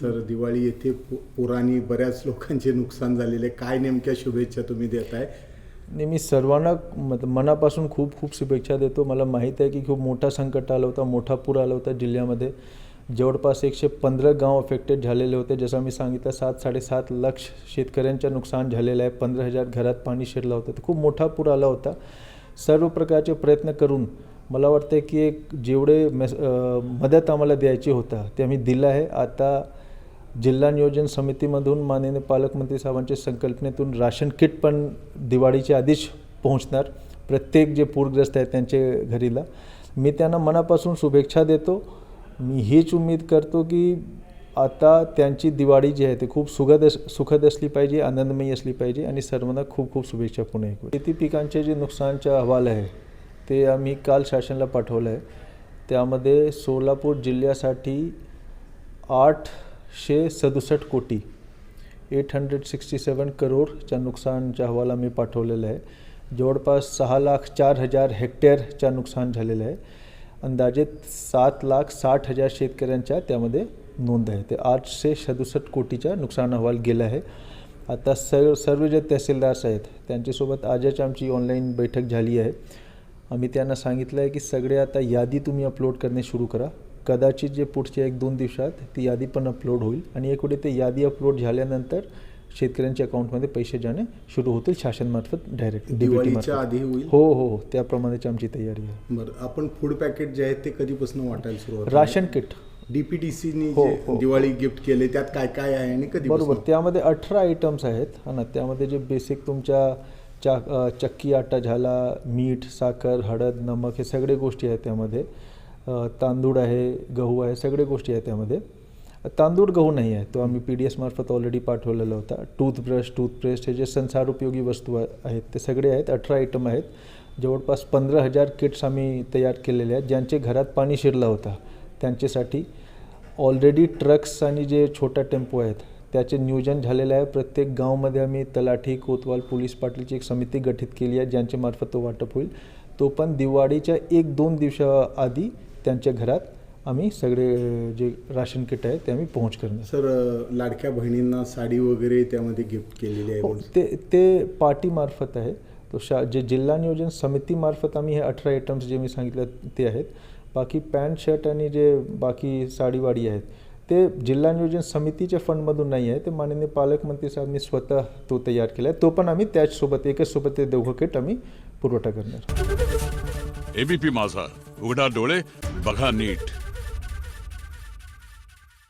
Sir Diwali येथे पु- पुराणी बऱ्याच लोकांचे नुकसान झालेले काय नेमक्या शुभेच्छा तुम्ही देत आहे नाही मी सर्वांना मत- मनापासून खूप खूप शुभेच्छा देतो. मला माहीत आहे की खूप मोठा संकट आला होता मोठा पूर आला होता जिल्ह्यामध्ये. जवळपास एकशे पंधरा गाव अफेक्टेड झालेले होते. जसं मी सांगितलं सात साडेसात लक्ष शेतकऱ्यांचं नुकसान झालेलं आहे. पंधरा हजार घरात पाणी शिरलं होतं. तर खूप मोठा पूर आला होता. सर्व प्रकारचे प्रयत्न करून मला वाटतं की एक जेवढे मेस मदत आम्हाला द्यायची होता ते आम्ही दिलं आहे. आता जिल्हा नियोजन समितीमधून माननीय पालकमंत्री साहेबांच्या संकल्पनेतून राशन किट पण दिवाळीच्या आधीच पोहोचणार. प्रत्येक जे पूरग्रस्त आहेत त्यांच्या घरीला. मी त्यांना मनापासून शुभेच्छा देतो. मी हीच उम्मीद करतो की आता त्यांची दिवाळी जी आहे ती खूप सुखद अस सुखद असली पाहिजे आनंदमयी असली पाहिजे आणि सर्वांना खूप खूप शुभेच्छा पुन्हा ऐकू शेती पिकांचे जे नुकसानचा अहवाल आहे ते आम्ही काल शासनाला पाठवलं आहे. त्यामध्ये सोलापूर जिल्ह्यासाठी आठ आठशे सदुसष्ट कोटी. एट हंड्रेड सिक्स्टी सेवन करोडच्या नुकसानच्या अहवाला मी पाठवलेला आहे. जवळपास सहा लाख चार हजार हेक्टेअरच्या नुकसान झालेलं आहे. अंदाजे सात लाख साठ हजार शेतकऱ्यांच्या त्यामध्ये नोंद आहे. ते आठशे सदुसष्ट कोटीच्या नुकसान अहवाल गेला आहे. आता सर्व सर्व जे तहसीलदार्स आहेत त्यांच्यासोबत आजच आमची ऑनलाईन बैठक झाली आहे. आम्ही त्यांना सांगितलं आहे की सगळे आता यादी तुम्ही अपलोड करणे सुरू करा. कदाचित जे पुढच्या एक दोन दिवसात ती यादी पण अपलोड होईल. आणि एक वेळी ते यादी अपलोड झाल्यानंतर शेतकऱ्यांच्या अकाउंटमध्ये पैसे जाणे सुरू होतील शासनमार्फत डायरेक्ट दिवाळीच्या आधी होईल? हो हो हो. त्याप्रमाणेच आमची तयारी आहे. बरं. आपण फूड पॅकेट जे आहेत ते कधीपासून वाटायला सुरुवात राशन किट डीपीटीसीनी हो, हो. दिवाळी गिफ्ट केले त्यात काय काय आहे आणि कधी बरोबर. त्यामध्ये अठरा आयटम्स आहेत. हा ना त्यामध्ये जे बेसिक तुमच्या चा चक्की आटा झाला मीठ साखर हळद नमक हे सगळे गोष्टी आहेत त्यामध्ये. तांदूळ आहे गहू आहे सगळे गोष्टी आहेत त्यामध्ये. तांदूळ गहू नाही आहे. तो आम्ही पी डी एस मार्फत ऑलरेडी पाठवलेला होता. टूथब्रश टूथपेस्ट हे जे संसार उपयोगी वस्तू आहेत ते सगळे आहेत. अठरा आयटम आहेत. जवळपास पंधरा हजार किट्स आम्ही तयार केलेले आहेत ज्यांचे घरात पाणी शिरला होता. त्यांच्यासाठी ऑलरेडी ट्रक्स आणि जे छोटा टेम्पो आहेत त्याचे नियोजन झालेलं आहे. प्रत्येक गावामध्ये आम्ही तलाठी कोतवाल पोलीस पाटीलची एक समिती गठीत केली आहे ज्यांच्यामार्फत तो वाटप होईल. तो पण दिवाळीच्या एक दोन दिवसाआधी त्यांच्या घरात आम्ही सगळे जे राशन किट आहे ते आम्ही पोहोच करणार. सर लाडक्या बहिणींना साडी वगैरे त्यामध्ये गिफ्ट केलेली आहे हो. ते ते पार्टीमार्फत आहे. तो शा जे जिल्हा नियोजन समितीमार्फत आम्ही हे अठरा आयटम्स जे मी सांगितलं ते आहेत. बाकी पॅन्ट शर्ट आणि जे बाकी साडीवाडी आहेत ते जिल्हा नियोजन समितीच्या फंडमधून नाही आहे. ते माननीय पालकमंत्री साहेबांनी स्वतः तो तयार केला आहे. तो पण आम्ही त्याचसोबत एकच सोबत ते दोघं किट आम्ही पुरवठा करणार. एबीपी माझा. उघडा डोळे बघा नीट.